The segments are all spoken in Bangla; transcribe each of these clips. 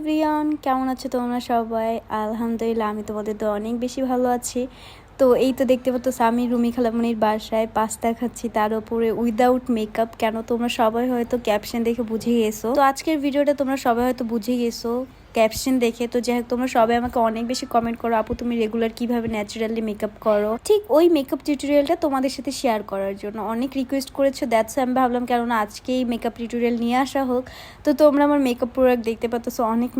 এভরিওয়ান, কেমন আছো তোমরা সবাই? আলহামদুলিল্লাহ, আমি তোমাদের তো অনেক বেশি ভালো আছি। তো এই তো দেখতে পাচ্ছ, আমি রুমি খালামনির বাসায় পাস্তা খাচ্ছি, তার উপরে উইদাউট মেকআপ কেন তোমরা সবাই হয়তো ক্যাপশন দেখে বুঝে গেছো। তো আজকের ভিডিওটা তোমরা সবাই হয়তো বুঝে গেছো। ক্যাপশন দেখে, তো যাই হোক, তোমরা সবাই আমাকে অনেক বেশি কমেন্ট করো। আপু, তুমি রেগুলার কীভাবে ন্যাচারালি মেকআপ করো? ঠিক ওই মেকআপ টিউটোরিয়ালটা তোমাদের সাথে শেয়ার করার জন্য। অনেক রিকোয়েস্ট করেছ দ্যাটস আমি ভাবলাম, কেননা আজকেই মেকআপ টিউটোরিয়াল নিয়ে আসা হোক। তো তোমরা আমার মেকআপ প্রোডাক্ট দেখতে পাচ্ছ অনেক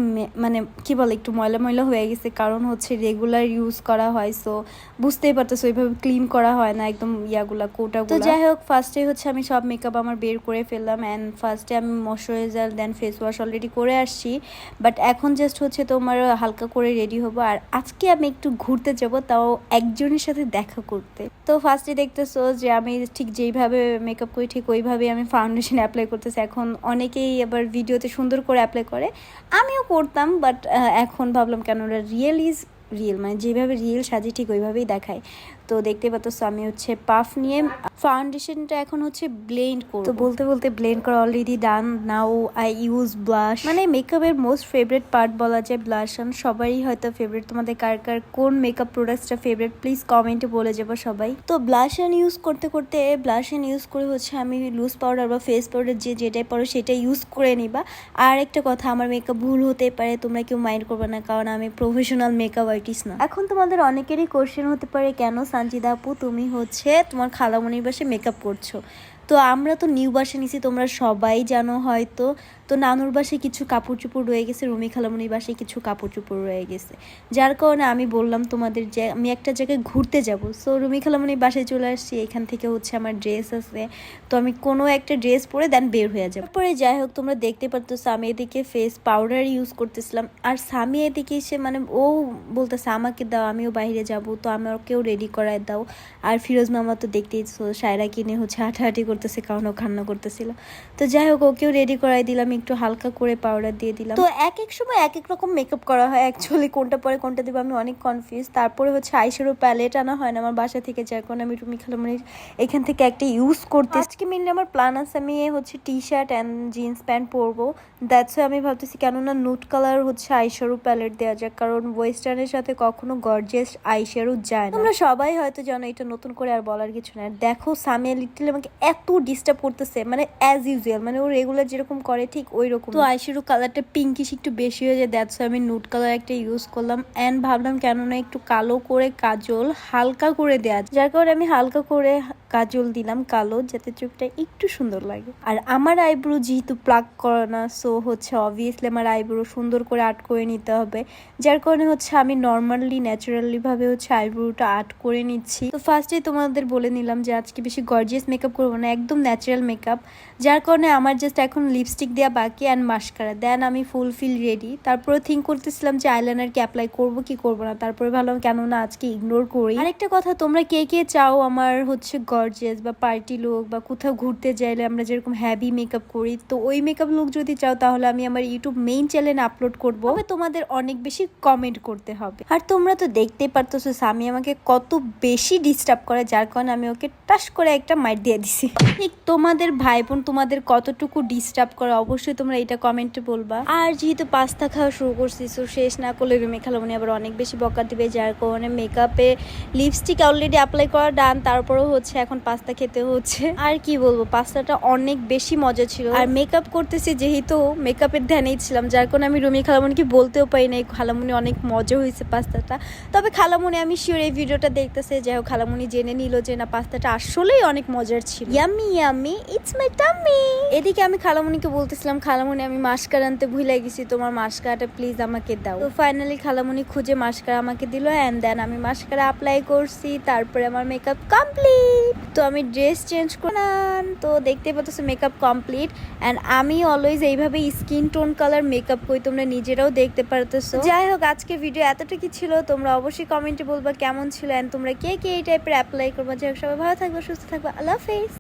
মানে কি বলে, একটু ময়লা ময়লা হয়ে গেছে। কারণ হচ্ছে রেগুলার ইউজ করা হয় সো বুঝতেই পারতেছো, ওইভাবে ক্লিন করা হয় না একদম ইয়াগুলা কোটা তো যাই হোক ফার্স্টে হচ্ছে আমি সব মেকআপ আমার বের করে ফেললাম অ্যান্ড ফার্স্টে আমি moisturiser then face wash already করে আসছি। বাট এখন জাস্ট হচ্ছে তোমার হালকা করে রেডি হব। আর আজকে আমি একটু ঘুরতে যাব, তাও একজনের সাথে দেখা করতে। তো ফার্স্টে দেখতেছো যে আমি ঠিক যেইভাবে মেকআপ করি, ঠিক ওইভাবে আমি ফাউন্ডেশন অ্যাপ্লাই করতেছি। এখন অনেকেই আবার ভিডিওতে সুন্দর করে অ্যাপ্লাই করে। আমিও করতাম বাট এখন ভাবলাম কেন ওরা রিয়েল ইজ রিয়েল মানে যেভাবে রিয়েল সাজি ঠিক ওইভাবেই দেখায়। তো দেখতে পাচ্ছ আমি হচ্ছে পাফ নিয়ে ফাউন্ডেশনটা এখন হচ্ছে ব্লেন্ড করব। তো বলতে বলতে ব্লেন্ড করা already done now I use blush মানে মেকআপের মোস্ট ফেভারিট পার্ট বলা যায় ব্লাশ ব্লাশন সবারই হয়তো ফেভারিট তোমাদের কার কার কোন মেকআপ প্রোডাক্টসটা ফেভারিট প্লিজ কমেন্টে বলে যাব সবাই। তো ব্লাশন ইউজ করতে করতে ব্লাশন ইউজ করে হচ্ছে আমি লুজ পাউডার বা ফেস পাউডার যে যেটাই পারো সেটা ইউজ করে নিবা। আর একটা কথা আমার মেকআপ ভুল হতে পারে তোমরা কেউ মাইন্ড করবে না কারণ আমি প্রফেশনাল মেকআপ আর্টিস্ট না। এখন তোমাদের অনেকেরই কোশ্চেন হতে পারে কেন সানজিদা আপু তুমি হচ্ছে তোমার খালামণির বাসে মেকআপ করছ। তো আমরা তো নিউ বাসে নিছি, তোমরা সবাই জানো হয়তো। তো নানুর বাসে কিছু কাপড় চোপড় রয়ে গেছে, রুমি খালামণির বাসে কিছু কাপড় চোপড় রয়ে গেছে। যার কারণে আমি বললাম, তোমাদের যে, আমি একটা জায়গায় ঘুরতে যাব। সো রুমি খালামণির বাসায় চলে আসছি, এখান থেকে হচ্ছে আমার ড্রেস আছে। তো আমি কোনো একটা ড্রেস পরে দেন বের হয়ে যাব। পরে যাই হোক, তোমরা দেখতে পারতো আমি এদিকে ফেস পাউডার ইউজ করতেছিলাম। আর স্বামী এদিকে এসে মানে ও বলতেছে, আমাকে দাও, আমিও বাইরে যাব। তো আমাকেও রেডি করায় দাও। আর ফিরোজ মামা তো দেখতেই সায়রা কিনে হচ্ছে হাঁটাহাঁটি করতেছে কারণ ও খান্না করতেছিল। তো যাই হোক ওকেও রেডি করাই দিলাম একটু হালকা করে পাউডার দিয়ে দিলাম। তো এক এক সময় এক এক রকম মেকআপ করা হয় অ্যাকচুয়ালি কোনটা পরে কোনটা দেবো আমি অনেক কনফিউজ তারপরে হচ্ছে আইশ্যাডো প্যালেট আনা হয় না আমার বাসা থেকে যার কারণে আমি রুমি খালামণির এখান থেকে একটা ইউজ করতে আজকে মেনলি আমার প্ল্যান আছে আমি হচ্ছে T shirt and jeans pant পরবো দ্যাটস আমি ভাবতেছি কেননা নুট কালার হচ্ছে আইশ্যাডো প্যালেট দেওয়া যাক কারণ ওয়েস্টার্নের সাথে কখনো গর্জিয়াস আইশ্যাডো যায় না। তোমরা সবাই হয়তো জানো এটা নতুন করে আর বলার কিছু না দেখো সামিয়া লিটল আমাকে এত ডিস্টার্ব করতেছে মানে অ্যাজ ইউজুয়াল মানে ও রেগুলার যেরকম করে, ঠিক ওই রকম তো আইশ্যাডো কালারটা পিঙ্কিশ একটু বেশি হয়ে যায় দ্যাটস আমি নুট কালার একটা ইউজ করলাম। অ্যান্ড ভাবলাম কেননা একটু কালো করে কাজল হালকা করে দেওয়া। যার কারণে আমি হালকা করে কাজল দিলাম কালো, যাতে চোখটা একটু সুন্দর লাগে। আর আমার আইব্রো যেহেতু প্লাক করা না সো হচ্ছে অবভিয়াসলি আমার আইব্রো সুন্দর করে আর্ট করে নিতে হবে। যার কারণে হচ্ছে আমি নর্মালি ন্যাচারালি ভাবে হচ্ছে আইব্রোটা আর্ট করে নিচ্ছি। তো ফার্স্টে তোমাদের বলে নিলাম যে আজকে বেশি গর্জিয়াস মেকআপ করব না একদম ন্যাচারাল মেকআপ যার কারণে আমার জাস্ট এখন লিপস্টিক দেওয়া বাকি অ্যান্ড মাস্কারা দেন আমি ফুল ফিল রেডি তারপরে থিঙ্ক করতেছিলাম যে আইলাইনার কি অ্যাপ্লাই করব, কি করব না। তারপরে ভাবলাম কেননা আজকে ইগনোর করি। আরেকটা কথা, তোমরা কে কে চাও আমার হচ্ছে গর্জেস বা পার্টি লুক বা কোথাও ঘুরতে যাইলে আমরা যেরকম হ্যাভি মেকআপ করি, তো ওই মেকআপ লুক যদি চাও তাহলে আমি আমার ইউটিউব মেইন চ্যানেল আপলোড করব। তোমাদের অনেক বেশি কমেন্ট করতে হবে। আর তোমরা তো দেখতেই পারতেছো, স্বামী আমাকে কত বেশি ডিস্টার্ব করে, যার কারণে আমি ওকে টাস করে একটা মাইট দিয়ে দিছি। ঠিক তোমাদের ভাই বোন তোমাদের কতটুকু ডিস্টার্ব করে, অবশ্যই তোমরা এটা কমেন্টে বলবা। আর যেহেতু পাস্তা খাওয়া শুরু করছি তো শেষ না করলে রুমে খালামনি আবার অনেক বেশি বকা দিবে, যার কারণে মেকআপে লিপস্টিক অলরেডি অ্যাপ্লাই করা ডান তারপরেও হচ্ছে এখন পাস্তা খেতে হচ্ছে। আর কি বলব পাস্তাটা অনেক বেশি মজা ছিল। আর মেকআপ করতেছি যেহেতু মেকআপের ধ্যানেই ছিলাম, যার কারণে আমি রুমি খালামনিকে বলতেও পারি না এই খালামনি অনেক মজা হয়েছে পাস্তাটা তবে খালামনি আমি শিওর এই ভিডিওটা দেখতেছে, যাই হোক খালামনি জেনে নিল যে না পাস্তাটা আসলেই অনেক মজার ছিল। Yummy yummy it's my tummy এদিকে আমি খালামনিকে বলতেছিলাম, খালামনি, আমি মাস্কার আনতে ভুলে গেছি, তোমার মাস্কারাটা প্লিজ আমাকে দাও। তো ফাইনালি খালামনি খুঁজে মাস্কারা আমাকে দিল অ্যান্ড দেন আমি মাস্কারা অ্যাপ্লাই করছি, তারপরে আমার মেকআপ কমপ্লিট তো আমি ড্রেস চেঞ্জ করলাম, তো দেখতে পাচ্ছ মেকআপ কমপ্লিট অ্যান্ড আমি অলওয়েজ এইভাবে স্কিন টোন কালার মেকআপ করি, তোমরা নিজেরাও দেখতে পারতেছো। যাই হোক, আজকে ভিডিও এতটুকু ছিল, তোমরা অবশ্যই কমেন্টে বলবা কেমন ছিল অ্যান্ড তোমরা কে কে এই টাইপের অ্যাপ্লাই করব। যাই হোক, সবাই ভালো থাকবে, সুস্থ থাকবে, আল্লাহ হাফেজ।